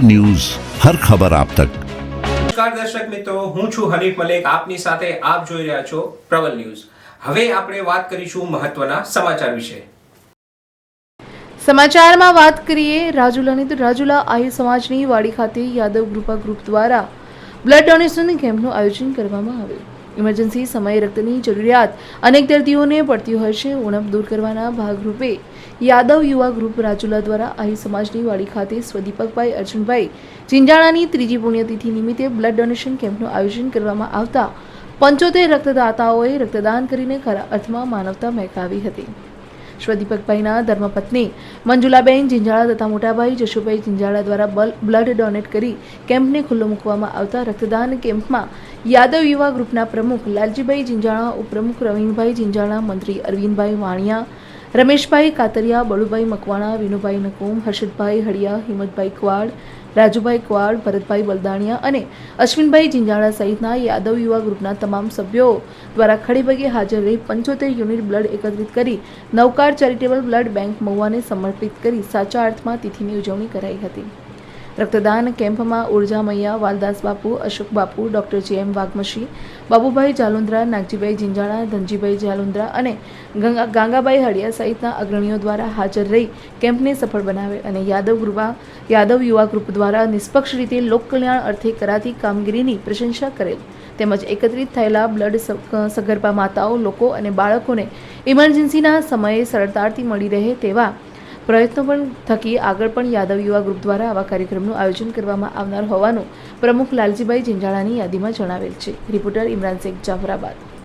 News હર ખબર આપ તક. નમસ્કાર દર્શક મિત્રો હું છું હરીફ મલેક. આપની સાથે આપ જોઈ રહ્યા છો પ્રબલ ન્યૂઝ. હવે આપણે વાત કરીશું મહત્વના સમાચાર વિશે. સમાચારમાં વાત કરીએ રાજુલાની તો રાજુલા આયુ સમાજની વાડી ખાતે યાદવ ગ્રુપા ગ્રુપ દ્વારા બ્લડ ડોનેશન કેમ્પનું આયોજન કરવામાં આવ્યું. ઇમરજન્સી સમયે રક્તની જરૂરિયાત અનેક દર્દીઓને પડતી હોય છે. ઉણપ દૂર કરવાના ભાગરૂપે યાદવ યુવા ગ્રુપ રાજુલા દ્વારા અહીં સમાજની વાડી ખાતે સ્વદીપકભાઈ અર્જુનભાઈ ચિંજાણાની ત્રીજી પુણ્યતિથિ નિમિત્તે બ્લડ ડોનેશન કેમ્પનું આયોજન કરવામાં આવતા પંચોતેર રક્તદાતાઓએ રક્તદાન કરીને ખરા અર્થમાં માનવતા મહેકાવી હતી. શ્વદીપકભાઈના ધર્મપત્ની મંજુલાબેન જિંજાળા તથા મોટાભાઈ જશુભાઈ જિંજાળા દ્વારા બલ- બ્લડ ડોનેટ કરી કેમ્પને ખુલ્લો મૂકવામાં આવતા રક્તદાન કેમ્પમાં યાદવ યુવા ગ્રુપના પ્રમુખ લાલજીભાઈ જિંજાળા ઉપપ્રમુખ રવિનભાઈ જિંજાળા મંત્રી અરવિંદભાઈ વાણિયા, રમેશભાઈ કાતરિયા, બળુભાઈ મકવાણા, વિનુભાઈ નકુમ, હર્ષદભાઈ હળિયા, હિંમતભાઈ ક્વાડ, રાજુભાઈ ક્વાડ, ભરતભાઈ બલદાણિયા અને અશ્વિનભાઈ જિંજાળા સહિતના યાદવ યુવા ગ્રુપના તમામ સભ્યો દ્વારા ખડેભગે હાજર રહી પંચોતેર યુનિટ બ્લડ એકત્રિત કરી નવકાર ચેરિટેબલ બ્લડ બેંક મહુવાને સમર્પિત કરી સાચા અર્થમાં તિથિની ઉજવણી કરાઈ હતી. રક્તદાન કેમ્પમાં ઊર્જા મૈયા, વાલદાસ બાપુ, અશોક બાપુ, ડોક્ટર જે એમ વાઘમશી, બાબુભાઈ જાલુંદ્રા, નાગજીભાઈ જિંજાળા ધનજીભાઈ જાલુંદ્રા અને ગંગા, ગાંગાબાઈ હળિયા સહિતના અગ્રણીઓ દ્વારા હાજર રહી કેમ્પને સફળ બનાવે અને યાદવ ગ્રુપા યાદવ યુવા ગ્રુપ દ્વારા નિષ્પક્ષ રીતે લોકકલ્યાણ અર્થે કરાતી કામગીરીની પ્રશંસા કરેલ. તેમજ એકત્રિત થયેલા બ્લડ સગર્ભા માતાઓ, લોકો અને બાળકોને ઇમરજન્સીના સમયે સરળતાથી મળી રહે તેવા પ્રયત્નો પણ થકી આગળ પણ યાદવ યુવા ગ્રુપ દ્વારા આવા કાર્યક્રમનું આયોજન કરવામાં આવનાર હોવાનું પ્રમુખ લાલજીભાઈ ઝીંઝાળાની યાદીમાં જણાવેલ છે. રિપોર્ટર ઇમરાન શેખ, જાફરાબાદ.